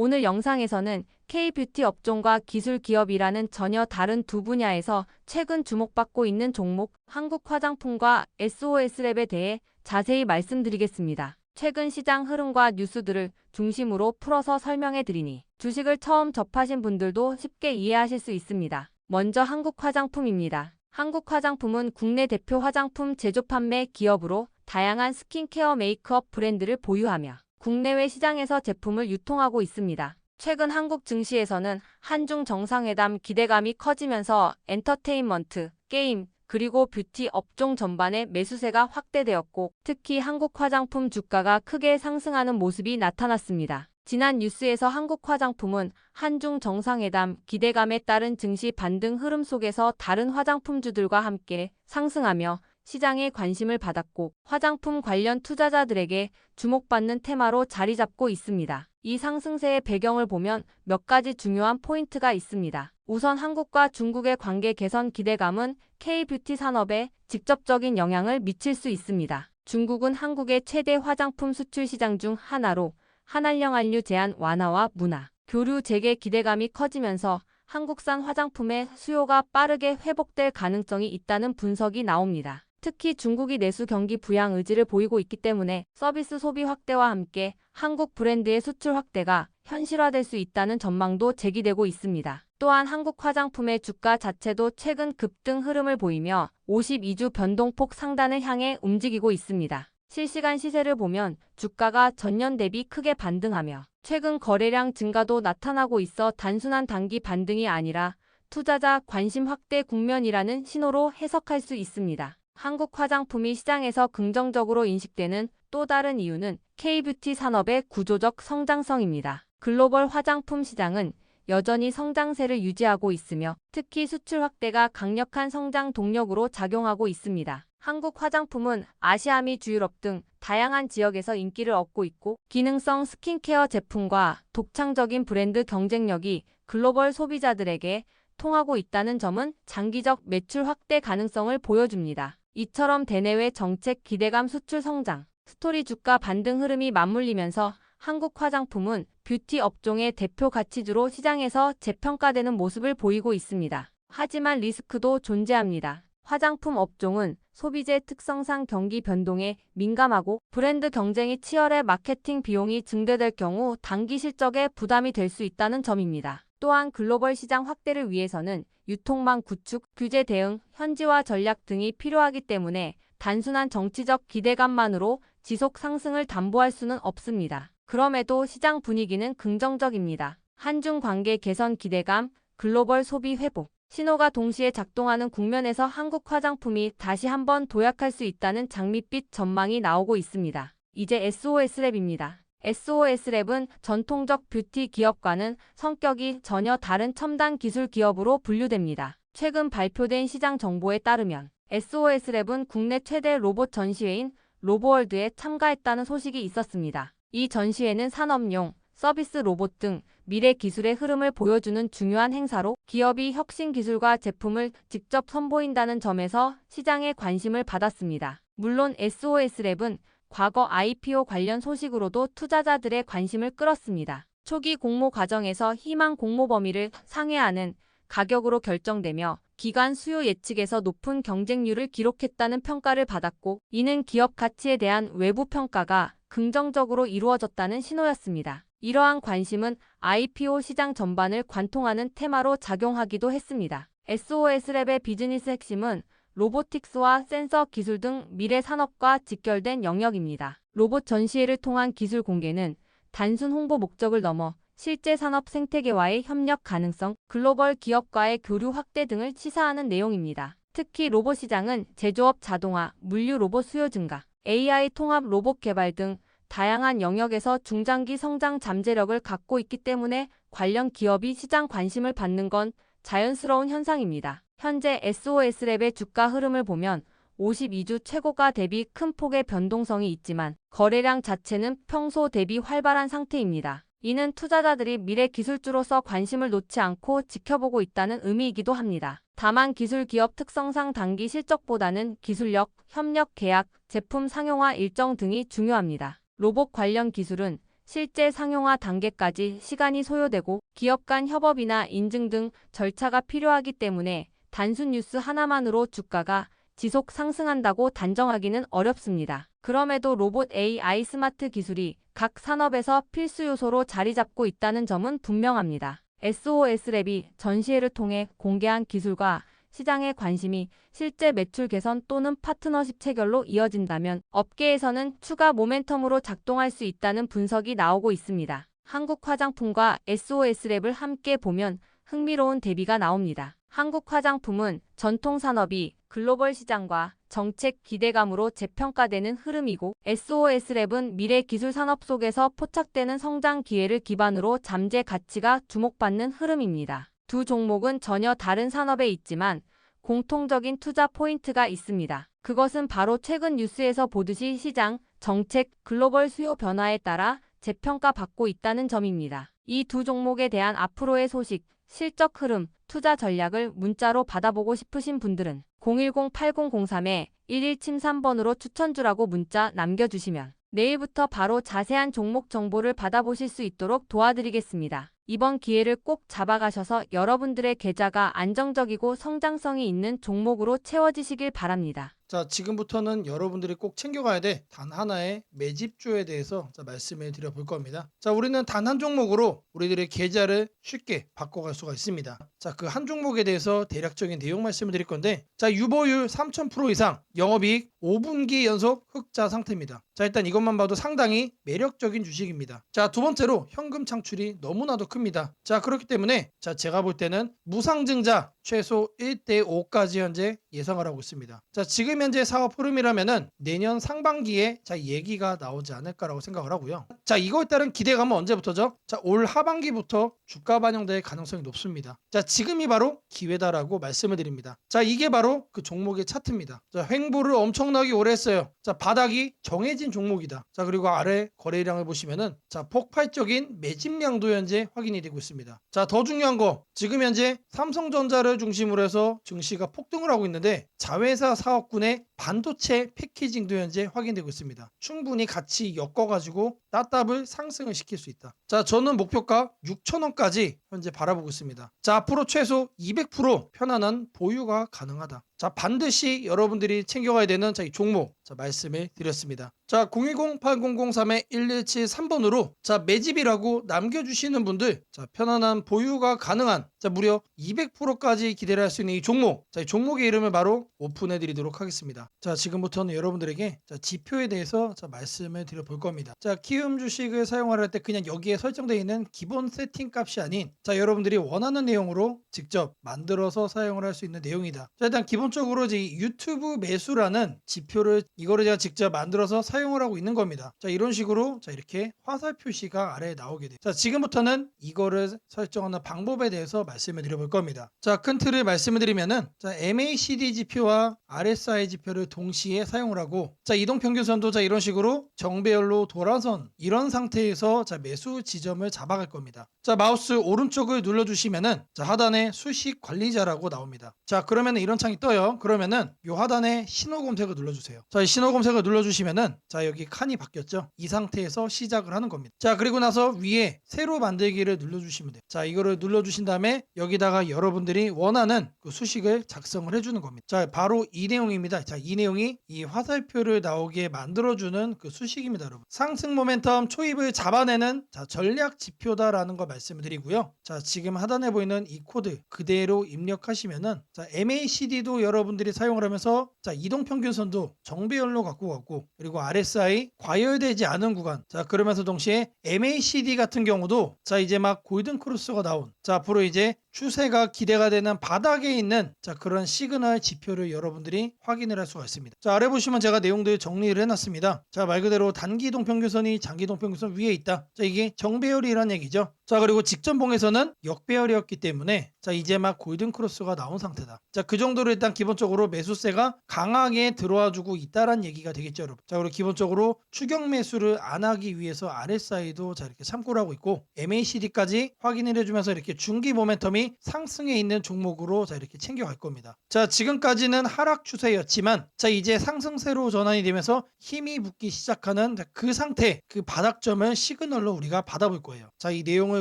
오늘 영상에서는 K-뷰티 업종과 기술 기업이라는 전혀 다른 두 분야에서 최근 주목받고 있는 종목 한국 화장품과 SOS랩에 대해 자세히 말씀드리겠습니다. 최근 시장 흐름과 뉴스들을 중심으로 풀어서 설명해 드리니 주식을 처음 접하신 분들도 쉽게 이해하실 수 있습니다. 먼저 한국 화장품입니다. 한국 화장품은 국내 대표 화장품 제조 판매 기업으로 다양한 스킨케어 메이크업 브랜드를 보유하며 국내외 시장에서 제품을 유통하고 있습니다. 최근 한국 증시에서는 한중 정상회담 기대감이 커지면서 엔터테인먼트, 게임, 그리고 뷰티 업종 전반의 매수세가 확대되었고 특히 한국 화장품 주가가 크게 상승하는 모습이 나타났습니다. 지난 뉴스에서 한국 화장품은 한중 정상회담 기대감에 따른 증시 반등 흐름 속에서 다른 화장품주들과 함께 상승하며 시장에 관심을 받았고 화장품 관련 투자자들에게 주목받는 테마로 자리 잡고 있습니다. 이 상승세의 배경을 보면 몇 가지 중요한 포인트가 있습니다. 우선 한국과 중국의 관계 개선 기대감은 K-뷰티 산업에 직접적인 영향을 미칠 수 있습니다. 중국은 한국의 최대 화장품 수출 시장 중 하나로 한알령 한류 제한 완화와 문화, 교류 재개 기대감이 커지면서 한국산 화장품의 수요가 빠르게 회복될 가능성이 있다는 분석이 나옵니다. 특히 중국이 내수 경기 부양 의지를 보이고 있기 때문에 서비스 소비 확대와 함께 한국 브랜드의 수출 확대가 현실화될 수 있다는 전망도 제기되고 있습니다. 또한 한국 화장품의 주가 자체도 최근 급등 흐름을 보이며 52주 변동폭 상단을 향해 움직이고 있습니다. 실시간 시세를 보면 주가가 전년 대비 크게 반등하며 최근 거래량 증가도 나타나고 있어 단순한 단기 반등이 아니라 투자자 관심 확대 국면이라는 신호로 해석할 수 있습니다. 한국 화장품이 시장에서 긍정적으로 인식되는 또 다른 이유는 K-뷰티 산업의 구조적 성장성입니다. 글로벌 화장품 시장은 여전히 성장세를 유지하고 있으며 특히 수출 확대가 강력한 성장 동력으로 작용하고 있습니다. 한국 화장품은 아시아 미 주유럽 등 다양한 지역에서 인기를 얻고 있고 기능성 스킨케어 제품과 독창적인 브랜드 경쟁력이 글로벌 소비자들에게 통하고 있다는 점은 장기적 매출 확대 가능성을 보여줍니다. 이처럼 대내외 정책 기대감 수출 성장, 스토리 주가 반등 흐름이 맞물리면서 한국 화장품은 뷰티 업종의 대표 가치주로 시장에서 재평가되는 모습을 보이고 있습니다. 하지만 리스크도 존재합니다. 화장품 업종은 소비재 특성상 경기 변동에 민감하고 브랜드 경쟁이 치열해 마케팅 비용이 증대될 경우 단기 실적에 부담이 될 수 있다는 점입니다. 또한 글로벌 시장 확대를 위해서는 유통망 구축, 규제 대응, 현지화 전략 등이 필요하기 때문에 단순한 정치적 기대감만으로 지속 상승을 담보할 수는 없습니다. 그럼에도 시장 분위기는 긍정적입니다. 한중 관계 개선 기대감, 글로벌 소비 회복, 신호가 동시에 작동하는 국면에서 한국 화장품이 다시 한번 도약할 수 있다는 장밋빛 전망이 나오고 있습니다. 이제 SOS랩입니다. SOS랩은 전통적 뷰티 기업과는 성격이 전혀 다른 첨단 기술 기업으로 분류됩니다. 최근 발표된 시장 정보에 따르면 SOS랩은 국내 최대 로봇 전시회인 로보월드에 참가했다는 소식이 있었습니다. 이 전시회는 산업용, 서비스 로봇 등 미래 기술의 흐름을 보여주는 중요한 행사로 기업이 혁신 기술과 제품을 직접 선보인다는 점에서 시장의 관심을 받았습니다. 물론 SOS랩은 과거 IPO 관련 소식으로도 투자자들의 관심을 끌었습니다. 초기 공모 과정에서 희망 공모 범위를 상회하는 가격으로 결정되며 기관 수요 예측에서 높은 경쟁률을 기록했다는 평가를 받았고 이는 기업 가치에 대한 외부 평가가 긍정적으로 이루어졌다는 신호였습니다. 이러한 관심은 IPO 시장 전반을 관통하는 테마로 작용하기도 했습니다. SOS랩의 비즈니스 핵심은 로보틱스와 센서 기술 등 미래 산업과 직결된 영역입니다. 로봇 전시회를 통한 기술 공개는 단순 홍보 목적을 넘어 실제 산업 생태계와의 협력 가능성, 글로벌 기업과의 교류 확대 등을 시사하는 내용입니다. 특히 로봇 시장은 제조업 자동화, 물류 로봇 수요 증가, AI 통합 로봇 개발 등 다양한 영역에서 중장기 성장 잠재력을 갖고 있기 때문에 관련 기업이 시장 관심을 받는 건 자연스러운 현상입니다. 현재 SOS랩의 주가 흐름을 보면 52주 최고가 대비 큰 폭의 변동성이 있지만 거래량 자체는 평소 대비 활발한 상태입니다. 이는 투자자들이 미래 기술주로서 관심을 놓지 않고 지켜보고 있다는 의미이기도 합니다. 다만 기술 기업 특성상 단기 실적보다는 기술력, 협력 계약, 제품 상용화 일정 등이 중요합니다. 로봇 관련 기술은 실제 상용화 단계까지 시간이 소요되고 기업 간 협업이나 인증 등 절차가 필요하기 때문에 단순 뉴스 하나만으로 주가가 지속 상승한다고 단정하기는 어렵습니다. 그럼에도 로봇 AI 스마트 기술이 각 산업에서 필수 요소로 자리 잡고 있다는 점은 분명합니다. SOS랩이 전시회를 통해 공개한 기술과 시장의 관심이 실제 매출 개선 또는 파트너십 체결로 이어진다면 업계에서는 추가 모멘텀으로 작동할 수 있다는 분석이 나오고 있습니다. 한국 화장품과 SOS랩을 함께 보면 흥미로운 대비가 나옵니다. 한국 화장품은 전통 산업이 글로벌 시장과 정책 기대감으로 재평가되는 흐름이고 SOS랩은 미래 기술 산업 속에서 포착되는 성장 기회를 기반으로 잠재 가치가 주목받는 흐름입니다. 두 종목은 전혀 다른 산업에 있지만 공통적인 투자 포인트가 있습니다. 그것은 바로 최근 뉴스에서 보듯이 시장, 정책, 글로벌 수요 변화에 따라 재평가받고 있다는 점입니다. 이 두 종목에 대한 앞으로의 소식, 실적 흐름, 투자 전략을 문자로 받아보고 싶으신 분들은 010-8003-1173번으로 추천주라고 문자 남겨주시면 내일부터 바로 자세한 종목 정보를 받아보실 수 있도록 도와드리겠습니다. 이번 기회를 꼭 잡아가셔서 여러분들의 계좌가 안정적이고 성장성이 있는 종목으로 채워지시길 바랍니다. 자, 지금부터는 여러분들이 꼭 챙겨가야 돼. 단 하나의 매집주에 대해서 자, 말씀을 드려볼 겁니다. 자, 우리는 단 한 종목으로 우리들의 계좌를 쉽게 바꿔갈 수가 있습니다. 자, 그 한 종목에 대해서 대략적인 내용 말씀을 드릴 건데, 자, 유보율 3000% 이상, 영업이익 5분기 연속 흑자 상태입니다. 자, 일단 이것만 봐도 상당히 매력적인 주식입니다. 자, 두 번째로 현금 창출이 너무나도 큽니다. 자, 그렇기 때문에 자, 제가 볼 때는 무상증자 최소 1대 5까지 현재 예상을 하고 있습니다. 자, 지금 현재 사업 흐름이라면은 내년 상반기에 자, 얘기가 나오지 않을까라고 생각을 하고요. 자, 이거에 따른 기대감은 언제부터죠? 자, 올 하반기부터 주가 반영될 가능성이 높습니다. 자, 지금이 바로 기회다라고 말씀을 드립니다. 자, 이게 바로 그 종목의 차트입니다. 자, 횡보를 엄청나게 오래 했어요. 자, 바닥이 정해진 종목이다. 자, 그리고 아래 거래량을 보시면은 자, 폭발적인 매집량도 현재 확인이 되고 있습니다. 자, 더 중요한 거 지금 현재 삼성전자를 중심으로 해서 증시가 폭등을 하고 있는데 자회사 사업군의 반도체 패키징도 현재 확인되고 있습니다. 충분히 같이 엮어가지고 따답을 상승을 시킬 수 있다. 자, 저는 목표가 6천원까지 현재 바라보고 있습니다. 자, 앞으로 최소 200% 편안한 보유가 가능하다. 자, 반드시 여러분들이 챙겨가야 되는 자, 이 종목 자, 말씀을 드렸습니다. 자, 010-8003-1173번으로 자, 매집이라고 남겨주시는 분들 자, 편안한 보유가 가능한 자, 무려 200%까지 기대를 할 수 있는 이 종목 자, 이 종목의 이름을 바로 오픈해 드리도록 하겠습니다. 자, 지금부터는 여러분들에게 자, 지표에 대해서 자, 말씀을 드려볼 겁니다. 자, 키움 주식을 사용할 때 그냥 여기에 설정되어 있는 기본 세팅 값이 아닌 자, 여러분들이 원하는 내용으로 직접 만들어서 사용을 할 수 있는 내용이다. 자, 일단 기본적으로 이제 이 유튜브 매수라는 지표를 이거를 제가 직접 만들어서 사용을 하고 있는 겁니다. 자, 이런 식으로 자, 이렇게 화살 표시가 아래에 나오게 돼요. 자, 지금부터는 이거를 설정하는 방법에 대해서 말씀을 드려볼 겁니다. 자, 큰 틀을 말씀을 드리면은 자, MACD 지표와 RSI 지표를 동시에 사용을 하고 자, 이동 평균선도 자, 이런 식으로 정배열로 돌아선 이런 상태에서 자, 매수 지점을 잡아갈 겁니다. 자, 마우스 오른쪽을 눌러 주시면은 자, 하단에 수식 관리자라고 나옵니다. 자, 그러면은 이런 창이 떠요. 그러면은 요 하단에 신호 검색을 눌러 주세요. 자, 이 신호 검색을 눌러 주시면은 자, 여기 칸이 바뀌었죠. 이 상태에서 시작을 하는 겁니다. 자, 그리고 나서 위에 새로 만들기를 눌러 주시면 돼요. 자, 이거를 눌러 주신 다음에 여기다가 여러분들이 원하는 그 수식을 작성을 해 주는 겁니다. 자, 바로 이 내용입니다. 자, 이 내용이 이 화살표를 나오게 만들어 주는 그 수식입니다, 여러분. 상승 모멘텀 초입을 잡아내는 자, 전략 지표다라는 거 말씀을 드리고요. 자, 지금 하단에 보이는 이 코드 그대로 입력하시면은 자, MACD도 여러분들이 사용을 하면서 자, 이동 평균선도 정배열로 갖고 갔고 그리고 RSI 과열되지 않은 구간. 자, 그러면서 동시에 MACD 같은 경우도 자, 이제 막 골든 크로스가 나온. 자, 앞으로 이제 추세가 기대가 되는 바닥에 있는 자, 그런 시그널 지표를 여러분들이 확인을 할 수가 있습니다. 자, 아래 보시면 제가 내용들 정리를 해 놨습니다. 자, 말 그대로 단기 이동 평균선이 장기 이동 평균선 위에 있다. 자, 이게 정배열이라는 얘기죠. 자 그리고 직전봉에서는 역배열이었기 때문에 자 이제 막 골든 크로스가 나온 상태다. 자 그 정도로 일단 기본적으로 매수세가 강하게 들어와주고 있다란 얘기가 되겠죠, 여러분. 자 그리고 기본적으로 추격 매수를 안 하기 위해서 RSI도 자 이렇게 참고를 하고 있고 MACD까지 확인을 해주면서 이렇게 중기 모멘텀이 상승해 있는 종목으로 자 이렇게 챙겨갈 겁니다. 자 지금까지는 하락 추세였지만 자 이제 상승세로 전환이 되면서 힘이 붙기 시작하는 자, 그 상태, 그 바닥점을 시그널로 우리가 받아볼 거예요. 자 이 내용을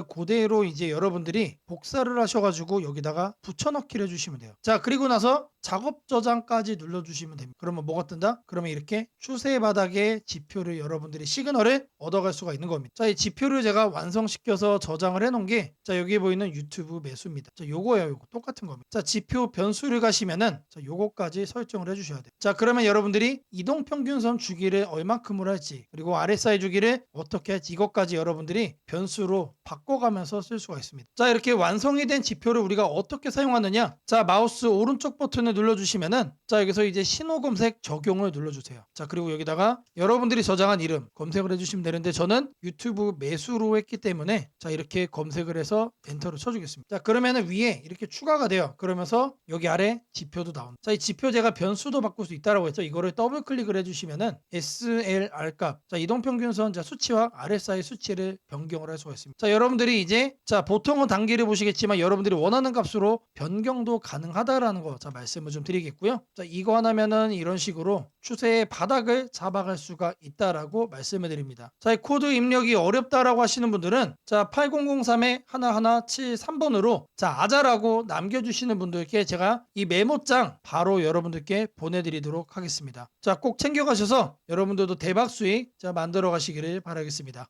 그대로 이제 여러분들이 복사를 하셔가지고 여기다가 붙여넣기를 해주시면 돼요. 자 그리고 나서 작업 저장까지 눌러주시면 됩니다. 그러면 뭐가 뜬다? 그러면 이렇게 추세 바닥의 지표를 여러분들이 시그널을 얻어갈 수가 있는 겁니다. 자, 이 지표를 제가 완성시켜서 저장을 해놓은 게, 자, 여기 보이는 유튜브 매수입니다. 자, 요거예요, 요거. 똑같은 겁니다. 자, 지표 변수를 가시면은, 자, 요거까지 설정을 해주셔야 돼요. 자, 그러면 여러분들이 이동평균선 주기를 얼마큼으로 할지, 그리고 RSI 주기를 어떻게 할지, 이것까지 여러분들이 변수로 바꿔가면서 쓸 수가 있습니다. 자, 이렇게 완성이 된 지표를 우리가 어떻게 사용하느냐? 자, 마우스 오른쪽 버튼을 눌러주시면은, 자, 여기서 이제 신호 검색 적용을 눌러주세요. 자, 그리고 여기다가 여러분들이 저장한 이름 검색을 해주시면 되는데, 저는 유튜브 매수로 했기 때문에, 자, 이렇게 검색을 해서 엔터를 쳐주겠습니다. 자, 그러면은 위에 이렇게 추가가 돼요. 그러면서 여기 아래 지표도 나온다. 자, 이 지표 제가 변수도 바꿀 수 있다라고 했죠. 이거를 더블 클릭을 해주시면은 SLR 값, 자, 이동평균선 자, 수치와 RSI 수치를 변경을 할 수가 있습니다. 자, 여러분들이 이제, 자, 보통은 단계를 보시겠지만 여러분들이 원하는 값으로 변경도 가능하다라는 거, 자, 말씀 을 좀 드리겠고요. 자, 이거 하나면은 이런 식으로 추세의 바닥을 잡아갈 수가 있다라고 말씀을 드립니다. 자, 이 코드 입력이 어렵다라고 하시는 분들은 자, 8003에 하나하나 73번으로 자, 아자라고 남겨주시는 분들께 제가 이 메모장 바로 여러분들께 보내드리도록 하겠습니다. 자, 꼭 챙겨가셔서 여러분들도 대박 수익 자, 만들어 가시기를 바라겠습니다.